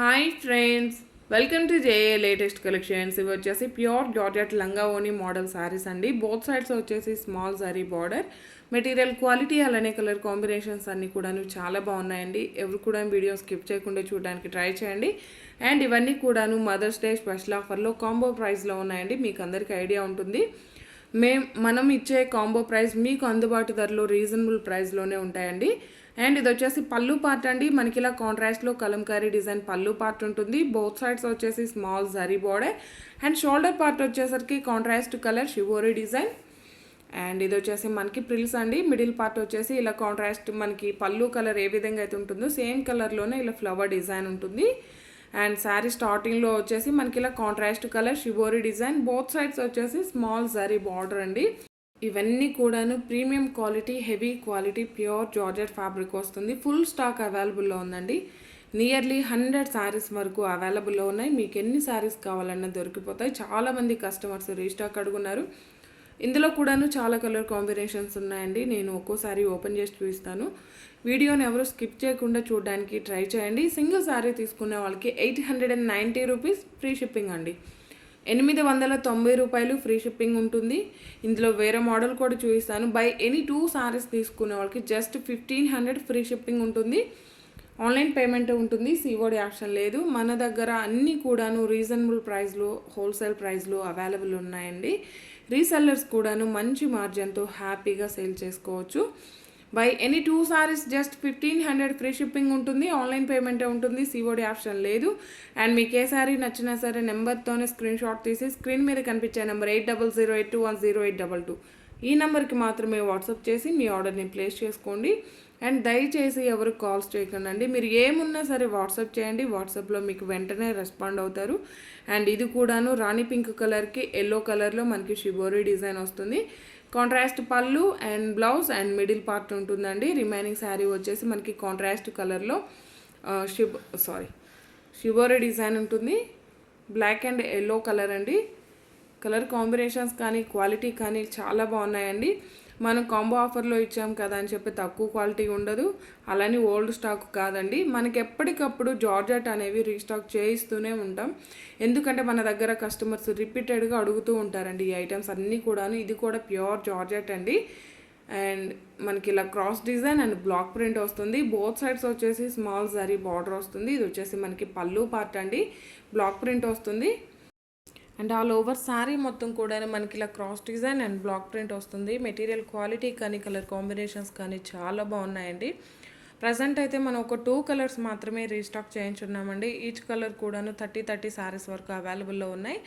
Hi friends welcome to JA latest collections. ఇవి వచ్చేసి pure georgette langa voni model sarees అండి. Both sides వచ్చేసి small sari border. Material quality అలానే colour combinations అన్నీ కూడాను చాలా బాగున్నాయండి. ఎవరు కూడా వీడియో స్కిప్ చేయకుండా చూడడానికి ట్రై చేయండి. అండ్ ఇవన్నీ కూడాను మదర్స్ డే స్పెషల్ ఆఫర్లో కాంబో ప్రైస్లో ఉన్నాయండి. మీకు అందరికీ ఐడియా ఉంటుంది. మేం మనం ఇచ్చే కాంబో ప్రైస్ మీకు అందుబాటు ధరలో రీజనబుల్ ప్రైస్లోనే ఉంటాయండి. అండ్ ఇది వచ్చేసి పళ్ళు పార్ట్ అండి. మనకి ఇలా కాంట్రాస్ట్లో కలంకారీ డిజైన్ పళ్ళు పార్ట్ ఉంటుంది. బోత్ సైడ్స్ వచ్చేసి small zari border and shoulder part వచ్చేసరికి contrast colour shibori design. And ఇది వచ్చేసి మనకి ప్రిల్స్ అండి. మిడిల్ పార్ట్ వచ్చేసి ఇలా కాంట్రాస్ట్ మనకి పళ్ళు కలర్ ఏ విధంగా అయితే ఉంటుందో సేమ్ కలర్లోనే ఇలా ఫ్లవర్ డిజైన్ ఉంటుంది. అండ్ శారీ స్టార్టింగ్లో వచ్చేసి మనకి ఇలా contrast colour shibori design both sides వచ్చేసి స్మాల్ జరీ బార్డర్ అండి. ఇవన్నీ కూడాను premium quality heavy quality pure georgette fabric వస్తుంది. ఫుల్ స్టాక్ అవైలబుల్లో ఉందండి. నియర్లీ హండ్రెడ్ శారీస్ వరకు అవైలబుల్లో ఉన్నాయి. మీకు ఎన్ని శారీస్ కావాలన్నా దొరికిపోతాయి. చాలామంది కస్టమర్స్ రీస్టాక్ అడుగున్నారు. ఇందులో కూడాను చాలా కలర్ కాంబినేషన్స్ ఉన్నాయండి. నేను ఒక్కోసారి ఓపెన్ చేసి చూపిస్తాను. వీడియోని ఎవరు స్కిప్ చేయకుండా చూడడానికి ట్రై చేయండి. సింగిల్ శారీ తీసుకునే వాళ్ళకి eight hundred and ninety rupees free shipping అండి. ఎనిమిది వందల తొంభై రూపాయలు ఫ్రీ షిప్పింగ్ ఉంటుంది. ఇందులో వేరే మోడల్ కూడా చూపిస్తాను. బై ఎనీ టూ శారీస్ తీసుకునే వాళ్ళకి just fifteen hundred free shipping ఉంటుంది. ఆన్లైన్ పేమెంట్ ఉంటుంది సిఓడి ఆప్షన్ లేదు. మన దగ్గర అన్నీ కూడాను రీజనబుల్ ప్రైస్లో హోల్సేల్ ప్రైస్లో అవైలబుల్ ఉన్నాయండి. రీసెల్లర్స్ కూడాను మంచి మార్జిన్తో హ్యాపీగా సేల్ చేసుకోవచ్చు. Buy any two sarees just fifteen hundred free shipping ఉంటుంది ఆన్లైన్ పేమెంటే ఉంటుంది సిఓడి ఆప్షన్ లేదు. అండ్ మీకు ఏ సారీ నచ్చినా సరే నెంబర్తోనే స్క్రీన్ షాట్ తీసి స్క్రీన్ మీద కనిపించే number eight double zero eight two one zero eight double two. ఈ నెంబర్కి మాత్రమే వాట్సాప్ చేసి మీ ఆర్డర్ని ప్లేస్ చేసుకోండి. అండ్ దయచేసి ఎవరు కాల్స్ చేయకండి మీరు ఏమున్నా సరే వాట్సాప్ చేయండి. వాట్సాప్లో మీకు వెంటనే రెస్పాండ్ అవుతారు. అండ్ ఇది కూడాను రాణి పింక్ కలర్కి ఎల్లో కలర్లో మనకి షిబోరీ డిజైన్ వస్తుంది. కాంట్రాస్ట్ పళ్ళు and blouse and middle part ఉంటుందండి. రిమైనింగ్ శారీ వచ్చేసి మనకి కాంట్రాస్ట్ కలర్లో షిబ్ సారీ షిబోరీ డిజైన్ ఉంటుంది. బ్లాక్ అండ్ ఎల్లో కలర్ అండి. కలర్ కాంబినేషన్స్ కానీ క్వాలిటీ కానీ చాలా బాగున్నాయండి. మనం కాంబో ఆఫర్లో ఇచ్చాం కదా అని చెప్పి తక్కువ క్వాలిటీ ఉండదు. అలానే ఓల్డ్ స్టాక్ కాదండి. మనకి ఎప్పటికప్పుడు జార్జెట్ అనేవి రీస్టాక్ చేయిస్తూనే ఉంటాం. ఎందుకంటే మన దగ్గర కస్టమర్స్ రిపీటెడ్గా అడుగుతూ ఉంటారండి ఈ ఐటమ్స్ అన్నీ కూడాను. ఇది కూడా ప్యూర్ జార్జెట్ అండి. అండ్ మనకి ఇలా cross design and block print వస్తుంది. బోత్ సైడ్స్ వచ్చేసి స్మాల్ జరీ బార్డర్ వస్తుంది. ఇది వచ్చేసి మనకి పళ్ళు పార్ట్ అండి. బ్లాక్ ప్రింట్ వస్తుంది. అండ్ ఆల్ ఓవర్ శారీ మొత్తం కూడా మనకి ఇలా cross design and black print వస్తుంది. మెటీరియల్ క్వాలిటీ కానీ కలర్ కాంబినేషన్స్ కానీ చాలా బాగున్నాయండి. ప్రజెంట్ అయితే మనం ఒక టూ కలర్స్ మాత్రమే రీస్టాక్ చేయించున్నామండి. ఈచ్ కలర్ కూడాను థర్టీ థర్టీ శారీస్ వరకు అవైలబుల్లో ఉన్నాయి.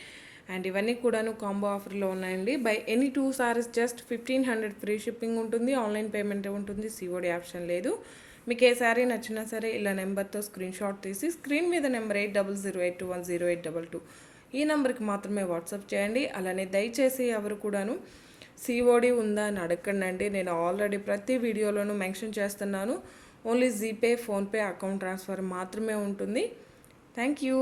అండ్ ఇవన్నీ కూడాను కాంబో ఆఫర్లో ఉన్నాయండి. Buy any two sarees just fifteen hundred free shipping ఉంటుంది. ఆన్లైన్ పేమెంట్ ఉంటుంది. సిఓడి ఆప్షన్ లేదు. మీకు ఏ శారీ నచ్చినా సరే ఇలా నెంబర్తో స్క్రీన్ షాట్ తీసి స్క్రీన్ మీద number eight double zero eight two one zero eight double two ఈ నెంబర్కి మాత్రమే వాట్సాప్ చేయండి. అలానే దయచేసి ఎవరు కూడాను సిఓడి ఉందా అని అడగండి నేను ఆల్రెడీ ప్రతి వీడియోలోనూ మెన్షన్ చేస్తున్నాను. Only GPay PhonePe account transfer మాత్రమే ఉంటుంది. Thank you